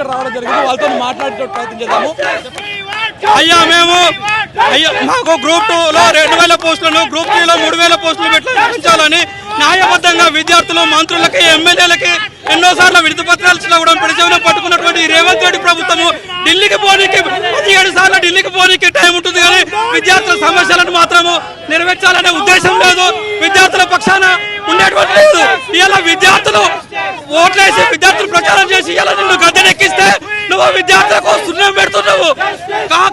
ఇక్కడ రావడం జరిగింది. వాళ్ళతో మాట్లాడే ప్రయత్నం చేద్దాము. అయ్యా మేము అయ్యా మాకు గ్రూప్ టూ లో రెండు వేల పోస్టులను గ్రూప్ త్రీ లో మూడు వేల పోస్టులు పెట్టి న్యాయబద్ధంగా విద్యార్థులు మంత్రులకి ఎమ్మెల్యేలకి ఎన్నోసార్లు విడుదల పత్రాలు ఇచ్చినా కూడా పట్టుకున్నటువంటి రేవంత్ రెడ్డి ప్రభుత్వము ఢిల్లీకి పోనీకి పదిహేడు సార్లు ఢిల్లీకి పోనీకి టైం ఉంటుంది కానీ విద్యార్థుల సమస్యలను మాత్రము నెరవేర్చాలనే ఉద్దేశం లేదు. విద్యార్థుల పక్షాన ఉండేటువంటి లేదు. ఇలా విద్యార్థులు ఓట్లేసి విద్యార్థులు ప్రచారం చేసి ఇలా నిన్ను గద్దెనెక్కిస్తే నువ్వు విద్యార్థులకు సున్నం పెడుతున్నావు. కా-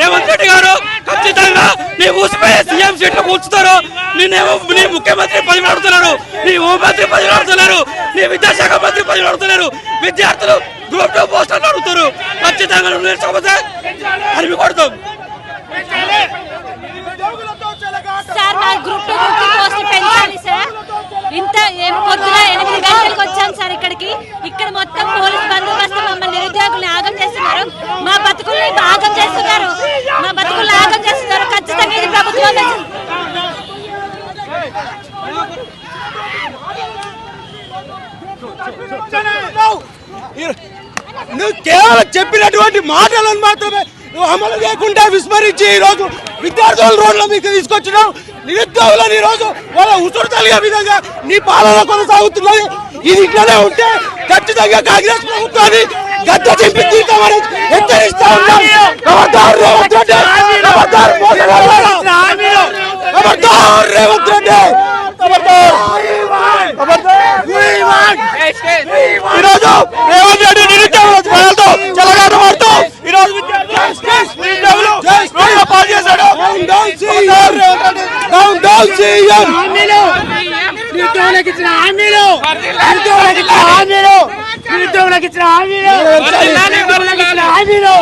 రేవంత్ రెడ్డి గారు ఖచ్చితంగా నీ ఊసిపోయే సీఎం సీట్లు కూర్చుతారు నిన్నేమో నీ ముఖ్యమంత్రి పదవి అడుగుతున్నారు నీ హోంమంత్రి పదవి నడుతున్నారు నీ విద్యాశాఖ మంత్రి పదవి నడుతున్నారు విద్యార్థులు గ్రూప్ టూ పోస్టర్లు అడుగుతారు ఖచ్చితంగా నువ్వు నేర్చుకోకపోతే అరిమి కొడతాం. సార్ గ్రూప్ టూ పెంచాలి సార్. ఇంత ఏం పొద్దున ఎనిమిది గంటలకు వచ్చాం సార్ ఇక్కడికి. ఇక్కడ మొత్తం పోలీస్ బందోబస్తు మమ్మల్ని నిరుద్యోగుల్ని ఆగం చేస్తున్నారు. మా బతుకుల్ని ఆగం చేస్తున్నారు. మా బతుకుల్ని ఆగం చేస్తున్నారు. ఖచ్చితంగా ఇది ప్రభుత్వం నువ్వు కేవలం చెప్పినటువంటి మాటలను మాత్రమే నువ్వు అమలు లేకుండా విస్మరించి ఈ రోజు విద్యార్థుల రోడ్ల మీకు తీసుకొచ్చినావు. నిరుద్యోగులను ఈ రోజు వాళ్ళ ఉసురు తలిగే విధంగా నీ పాలన కొనసాగుతున్నది. ఇది ఇట్లనే ఉంటే ఖచ్చితంగా కాంగ్రెస్ ప్రభుత్వాన్ని గద్ద చింపి తీస్తామని హెచ్చరిస్తా ఉన్నాం ఖబర్దార్ రేవంత్ రెడ్డి ఖబర్దార్ మోసగాళ్ళారా. ఖబర్దార్ రేవంత్ రెడ్డి ఖబర్దార్ ఖబర్దార్ ఈరోజు రేవంత్ రెడ్డి నిరుద్యోగుల ప్రజలతో చెలగాటమాడుతూ ఈరోజు విద్యార్థులు నిరుద్యోగులు రోడ్ల పాలు చేశాడు డౌన్ డౌన్ సీఎం నిరుద్యోగులకు ఇచ్చిన హామీలు! నిరుద్యోగులకు ఇచ్చిన హామీలు! నిరుద్యోగులకు ఇచ్చిన హామీలు! నిరుద్యోగులకు ఇచ్చిన హామీలు